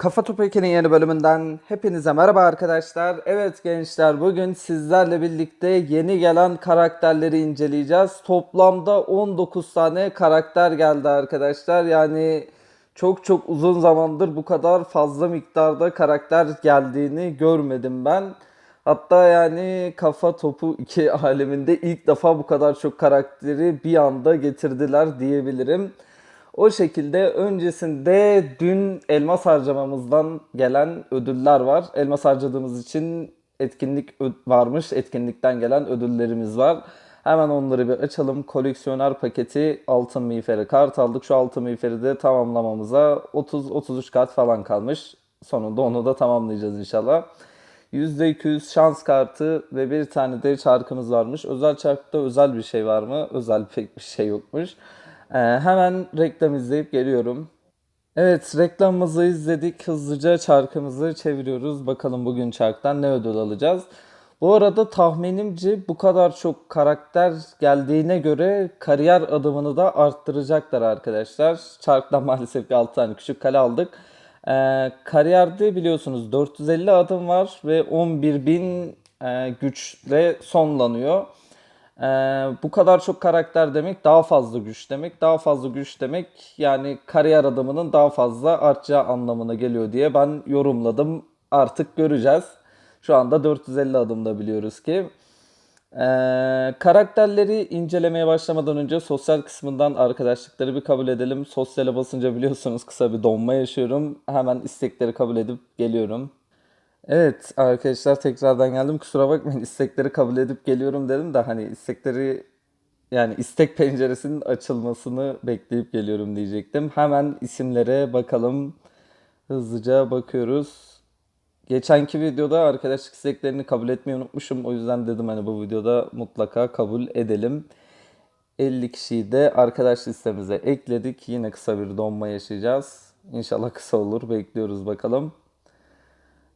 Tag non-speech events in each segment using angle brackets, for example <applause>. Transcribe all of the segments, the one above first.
Kafa Topu 2'nin yeni bölümünden hepinize merhaba arkadaşlar. Evet gençler bugün sizlerle birlikte yeni gelen karakterleri inceleyeceğiz. Toplamda 19 tane karakter geldi arkadaşlar. Yani çok çok uzun zamandır bu kadar fazla miktarda karakter geldiğini görmedim ben. Hatta yani Kafa Topu 2 aleminde ilk defa bu kadar çok karakteri bir anda getirdiler diyebilirim. O şekilde öncesinde dün elmas harcamamızdan gelen ödüller var. Elmas harcadığımız için etkinlik varmış. Etkinlikten gelen ödüllerimiz var. Hemen onları bir açalım. Koleksiyoner paketi altın miğferi kart aldık. Şu altın miğferi de tamamlamamıza 30-33 kart falan kalmış. Sonunda onu da tamamlayacağız inşallah. %200 şans kartı ve bir tane de çarkımız varmış. Özel çarkta özel bir şey var mı? Özel pek bir şey yokmuş. Ee, hemen reklam izleyip geliyorum. Evet reklamımızı izledik. Hızlıca çarkımızı çeviriyoruz. Bakalım bugün çarktan ne ödül alacağız. Bu arada tahminimce bu kadar çok karakter geldiğine göre kariyer adımını da arttıracaklar arkadaşlar. Çarktan <laughs> maalesef ki 6 tane küçük kale aldık. Ee, kariyerde biliyorsunuz 450 adım var ve 11.000 e, güçle sonlanıyor. Ee, bu kadar çok karakter demek daha fazla güç demek. Daha fazla güç demek yani kariyer adımının daha fazla artacağı anlamına geliyor diye ben yorumladım. Artık göreceğiz. Şu anda 450 adımda biliyoruz ki. Ee, karakterleri incelemeye başlamadan önce sosyal kısmından arkadaşlıkları bir kabul edelim. Sosyale basınca biliyorsunuz kısa bir donma yaşıyorum. Hemen istekleri kabul edip geliyorum. Evet arkadaşlar tekrardan geldim. Kusura bakmayın istekleri kabul edip geliyorum dedim de hani istekleri yani istek penceresinin açılmasını bekleyip geliyorum diyecektim. Hemen isimlere bakalım. Hızlıca bakıyoruz. Geçenki videoda arkadaşlık isteklerini kabul etmeyi unutmuşum. O yüzden dedim hani bu videoda mutlaka kabul edelim. 50 kişiyi de arkadaş listemize ekledik. Yine kısa bir donma yaşayacağız. İnşallah kısa olur. Bekliyoruz bakalım.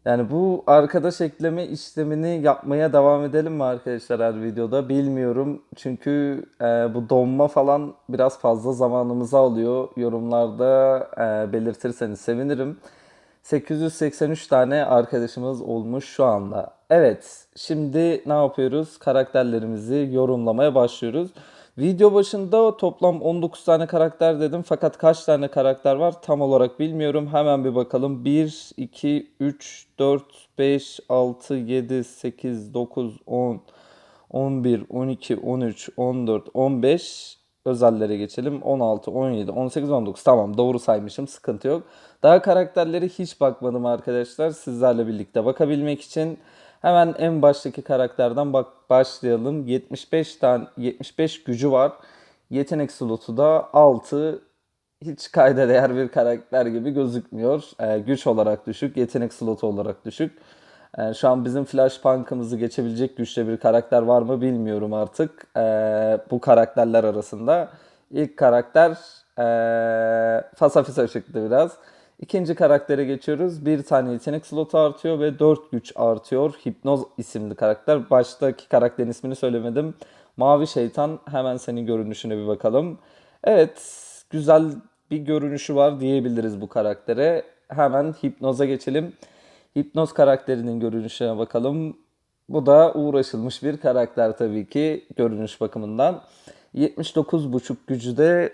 Yani bu arkadaş ekleme işlemini yapmaya devam edelim mi arkadaşlar her videoda bilmiyorum. Çünkü e, bu donma falan biraz fazla zamanımızı alıyor. Yorumlarda e, belirtirseniz sevinirim. 883 tane arkadaşımız olmuş şu anda. Evet, şimdi ne yapıyoruz? Karakterlerimizi yorumlamaya başlıyoruz. Video başında toplam 19 tane karakter dedim fakat kaç tane karakter var tam olarak bilmiyorum. Hemen bir bakalım. 1, 2, 3, 4, 5, 6, 7, 8, 9, 10, 11, 12, 13, 14, 15 özellere geçelim. 16, 17, 18, 19. Tamam doğru saymışım. Sıkıntı yok. Daha karakterlere hiç bakmadım arkadaşlar. Sizlerle birlikte bakabilmek için hemen en baştaki karakterden bak başlayalım. 75 tane 75 gücü var. Yetenek slotu da 6 hiç kayda değer bir karakter gibi gözükmüyor. Ee, güç olarak düşük, yetenek slotu olarak düşük. Ee, şu an bizim Flashpunk'ımızı geçebilecek güçte bir karakter var mı bilmiyorum artık. Ee, bu karakterler arasında. İlk karakter ee, Fasafisa çıktı biraz. İkinci karaktere geçiyoruz. Bir tane yetenek slotu artıyor ve 4 güç artıyor. Hipnoz isimli karakter. Baştaki karakterin ismini söylemedim. Mavi şeytan. Hemen senin görünüşüne bir bakalım. Evet, güzel bir görünüşü var diyebiliriz bu karaktere. Hemen hipnoza geçelim. Hipnoz karakterinin görünüşüne bakalım. Bu da uğraşılmış bir karakter tabii ki görünüş bakımından. 79.5 gücü de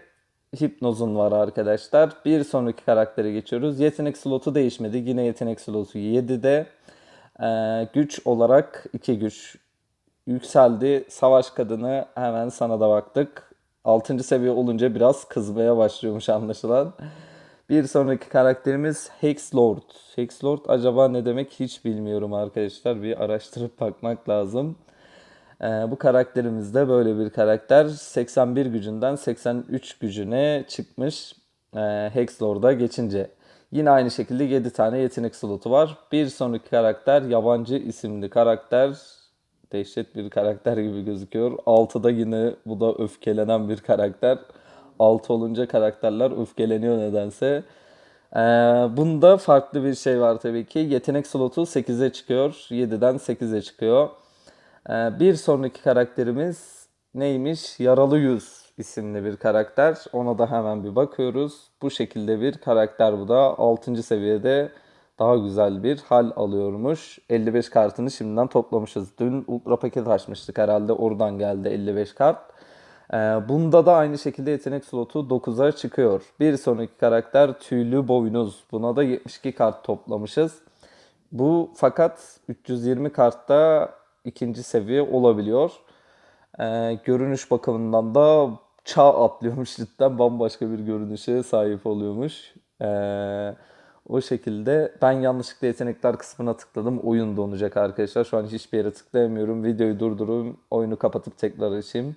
hipnozun var arkadaşlar. Bir sonraki karaktere geçiyoruz. Yetenek slotu değişmedi. Yine yetenek slotu 7'de. Ee, güç olarak 2 güç yükseldi. Savaş kadını hemen sana da baktık. 6. seviye olunca biraz kızmaya başlıyormuş anlaşılan. Bir sonraki karakterimiz Hexlord. Hexlord acaba ne demek hiç bilmiyorum arkadaşlar. Bir araştırıp bakmak lazım. Ee, bu karakterimiz de böyle bir karakter. 81 gücünden 83 gücüne çıkmış ee, Hexlord'a geçince. Yine aynı şekilde 7 tane yetenek slotu var. Bir sonraki karakter yabancı isimli karakter. Dehşet bir karakter gibi gözüküyor. 6'da yine bu da öfkelenen bir karakter. 6 olunca karakterler öfkeleniyor nedense. Ee, bunda farklı bir şey var tabii ki. Yetenek slotu 8'e çıkıyor. 7'den 8'e çıkıyor. Ee, bir sonraki karakterimiz neymiş? Yaralı Yüz. isimli bir karakter. Ona da hemen bir bakıyoruz. Bu şekilde bir karakter bu da 6. seviyede daha güzel bir hal alıyormuş. 55 kartını şimdiden toplamışız. Dün ultra paket açmıştık herhalde oradan geldi 55 kart. Ee, bunda da aynı şekilde yetenek slotu 9'a çıkıyor. Bir sonraki karakter tüylü boynuz. Buna da 72 kart toplamışız. Bu fakat 320 kartta ikinci seviye olabiliyor. Ee, görünüş bakımından da çağ atlıyormuş cidden bambaşka bir görünüşe sahip oluyormuş. Ee, o şekilde ben yanlışlıkla yetenekler kısmına tıkladım. Oyun donacak arkadaşlar. Şu an hiçbir yere tıklayamıyorum. Videoyu durdurayım. Oyunu kapatıp tekrar açayım.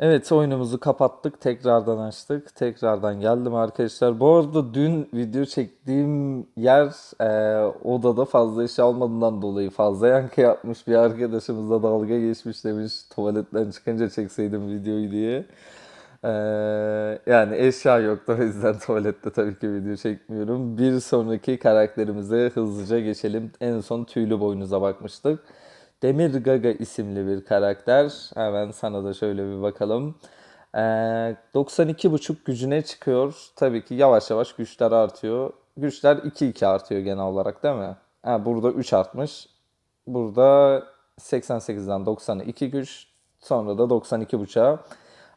Evet oyunumuzu kapattık. Tekrardan açtık. Tekrardan geldim arkadaşlar. Bu arada dün video çektiğim yer e, odada fazla eşya olmadığından dolayı fazla yankı yapmış bir arkadaşımızla dalga geçmiş demiş. Tuvaletten çıkınca çekseydim videoyu diye. E, yani eşya yoktu o yüzden <laughs> tuvalette tabii ki video çekmiyorum. Bir sonraki karakterimize hızlıca geçelim. En son tüylü boynuza bakmıştık. Demir Gaga isimli bir karakter. Hemen sana da şöyle bir bakalım. Ee, 92.5 gücüne çıkıyor. Tabii ki yavaş yavaş güçler artıyor. Güçler 2-2 artıyor genel olarak değil mi? Ha, burada 3 artmış. Burada 88'den 90'a 2 güç. Sonra da 92.5'a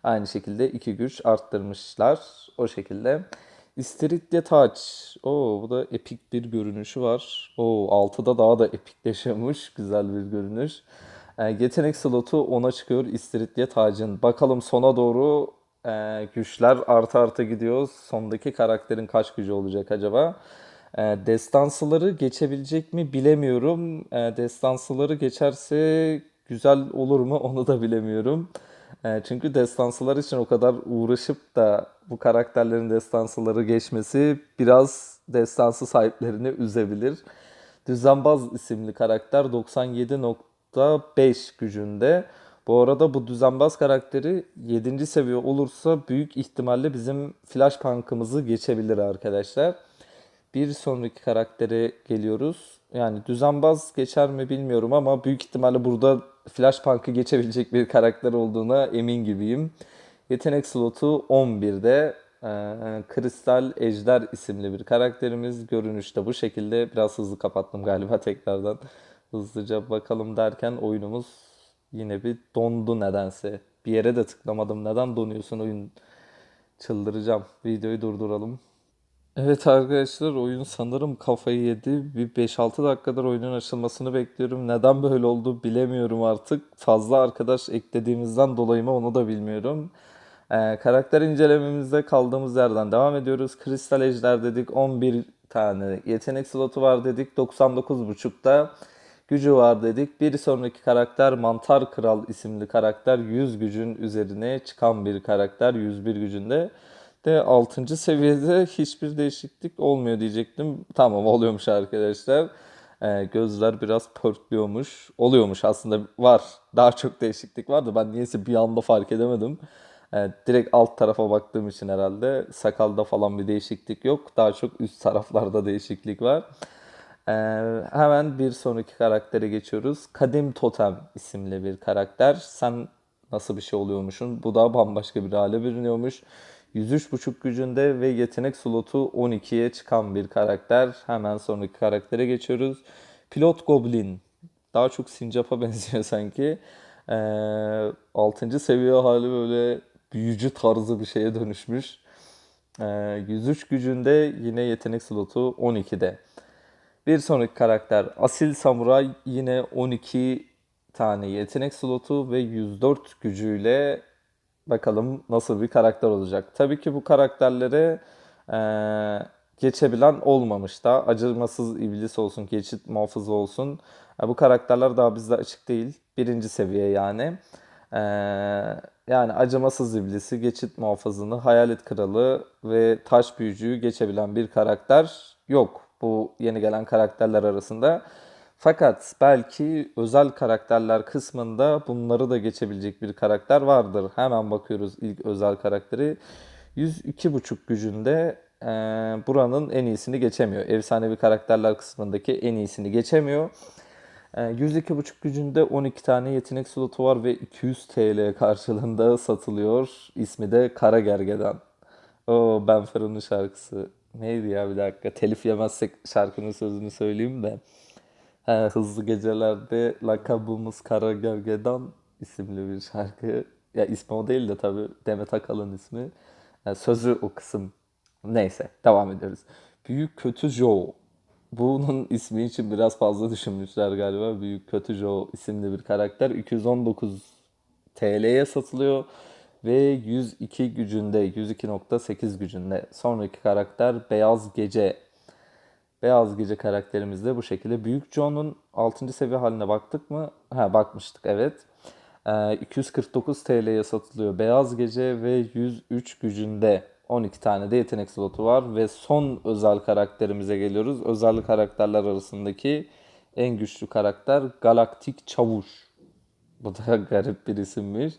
aynı şekilde 2 güç arttırmışlar. O şekilde. İstiridye taç. Oo, bu da epik bir görünüşü var. Oo, 6'da daha da epikleşiyormuş. <laughs> Güzel bir görünüş. Ee, yetenek slotu 10'a çıkıyor İstiridye tacın. Bakalım sona doğru e, güçler artı artı gidiyor. Sondaki karakterin kaç gücü olacak acaba? E, destansıları geçebilecek mi bilemiyorum. E, destansıları geçerse güzel olur mu <laughs> onu da bilemiyorum. E, çünkü destansılar için o kadar uğraşıp da bu karakterlerin destansıları geçmesi biraz destansı sahiplerini üzebilir. Düzenbaz isimli karakter 97.5 gücünde. Bu arada bu düzenbaz karakteri 7. seviye olursa büyük ihtimalle bizim Flashpunk'ımızı geçebilir arkadaşlar. Bir sonraki karaktere geliyoruz. Yani düzenbaz geçer mi bilmiyorum ama büyük ihtimalle burada Flashpunk'ı geçebilecek bir karakter olduğuna emin gibiyim. Yetenek slotu 11'de e, Kristal Ejder isimli bir karakterimiz. Görünüşte bu şekilde. Biraz hızlı kapattım galiba tekrardan. Hızlıca bakalım derken oyunumuz yine bir dondu nedense. Bir yere de tıklamadım. Neden donuyorsun oyun? Çıldıracağım. Videoyu durduralım. Evet arkadaşlar oyun sanırım kafayı yedi. Bir 5-6 dakikadır oyunun açılmasını bekliyorum. Neden böyle oldu bilemiyorum artık. Fazla arkadaş eklediğimizden dolayı mı onu da bilmiyorum. Ee, karakter incelememizde kaldığımız yerden devam ediyoruz. Kristal Ejder dedik 11 tane yetenek slotu var dedik. 99.5'da gücü var dedik. Bir sonraki karakter Mantar Kral isimli karakter 100 gücün üzerine çıkan bir karakter 101 gücünde. De 6. seviyede hiçbir değişiklik olmuyor diyecektim. Tamam oluyormuş arkadaşlar. Ee, gözler biraz pörtlüyormuş. Oluyormuş aslında var. Daha çok değişiklik vardı. Ben niyeyse bir anda fark edemedim. Ee, direkt alt tarafa baktığım için herhalde sakalda falan bir değişiklik yok. Daha çok üst taraflarda değişiklik var. Ee, hemen bir sonraki karaktere geçiyoruz. Kadim Totem isimli bir karakter. Sen nasıl bir şey oluyormuşsun? Bu da bambaşka bir hale bürünüyormuş. 103.5 gücünde ve yetenek slotu 12'ye çıkan bir karakter. Hemen sonraki karaktere geçiyoruz. Pilot Goblin. Daha çok Sincap'a <laughs> benziyor sanki. Ee, 6. seviye hali böyle büyücü tarzı bir şeye dönüşmüş. Ee, 103 gücünde yine yetenek slotu 12'de. Bir sonraki karakter Asil Samuray yine 12 tane yetenek slotu ve 104 gücüyle bakalım nasıl bir karakter olacak. Tabii ki bu karakterleri e, geçebilen olmamış da acımasız iblis olsun, geçit muhafızı olsun. E, bu karakterler daha bizde açık değil. Birinci seviye yani. E, yani acımasız iblisi, geçit muhafızını, hayalet kralı ve taş büyücüyü geçebilen bir karakter yok bu yeni gelen karakterler arasında. Fakat belki özel karakterler kısmında bunları da geçebilecek bir karakter vardır. Hemen bakıyoruz ilk özel karakteri. 102.5 gücünde e, buranın en iyisini geçemiyor. Efsanevi karakterler kısmındaki en iyisini geçemiyor. Ee, 102.5 gücünde 12 tane yetenek slotu var ve 200 TL karşılığında satılıyor. İsmi de Kara Gergedan. O Ben Fero'nun şarkısı. Neydi ya bir dakika. Telif yemezsek şarkının sözünü söyleyeyim de. He, Hızlı Gecelerde lakabımız Kara Gergedan isimli bir şarkı. Ya ismi o değil de tabii Demet Akalın ismi. Yani sözü o kısım. Neyse devam ediyoruz. Büyük Kötü Joe. Bunun ismi için biraz fazla düşünmüşler galiba. Büyük Kötü Joe isimli bir karakter. 219 TL'ye satılıyor ve 102 gücünde, 102.8 gücünde. Sonraki karakter Beyaz Gece. Beyaz Gece karakterimiz de bu şekilde. Büyük John'un 6. seviye haline baktık mı? Ha bakmıştık evet. Ee, 249 TL'ye satılıyor. Beyaz Gece ve 103 gücünde 12 tane de yetenek slotu var. Ve son özel karakterimize geliyoruz. Özel karakterler arasındaki en güçlü karakter Galaktik Çavuş. Bu da <laughs> garip bir isimmiş.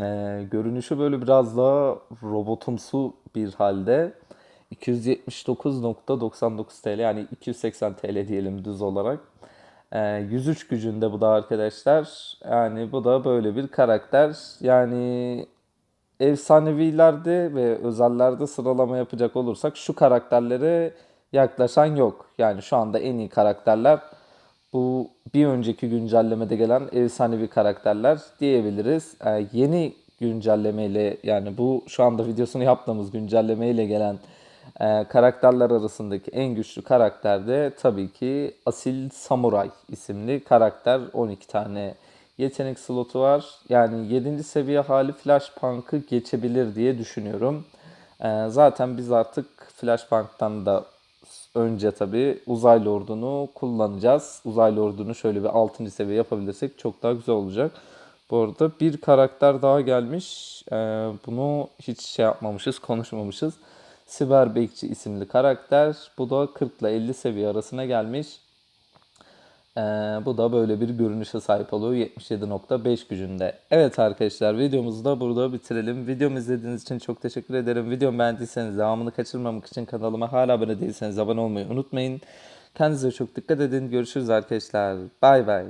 Ee, görünüşü böyle biraz daha robotumsu bir halde. 279.99 TL yani 280 TL diyelim düz olarak. Ee, 103 gücünde bu da arkadaşlar. Yani bu da böyle bir karakter. Yani efsanevilerde ve özellerde sıralama yapacak olursak şu karakterlere yaklaşan yok. Yani şu anda en iyi karakterler bu bir önceki güncellemede gelen efsanevi karakterler diyebiliriz. Ee, yeni güncellemeyle yani bu şu anda videosunu yaptığımız güncellemeyle gelen e, karakterler arasındaki en güçlü karakter de tabii ki Asil Samuray isimli karakter. 12 tane yetenek slotu var. Yani 7. seviye hali Flashpunk'ı geçebilir diye düşünüyorum. Ee, zaten biz artık Flashpunk'tan da önce tabii uzaylı ordunu kullanacağız. Uzaylı ordunu şöyle bir 6. seviye yapabilirsek çok daha güzel olacak. Bu arada bir karakter daha gelmiş. Ee, bunu hiç şey yapmamışız, konuşmamışız. Siber Bekçi isimli karakter. Bu da 40 ile 50 seviye arasına gelmiş. Ee, bu da böyle bir görünüşe sahip oluyor 77.5 gücünde. Evet arkadaşlar videomuzu da burada bitirelim. Videomu izlediğiniz için çok teşekkür ederim. Videomu beğendiyseniz devamını kaçırmamak için kanalıma hala abone değilseniz abone olmayı unutmayın. Kendinize çok dikkat edin. Görüşürüz arkadaşlar. Bay bay.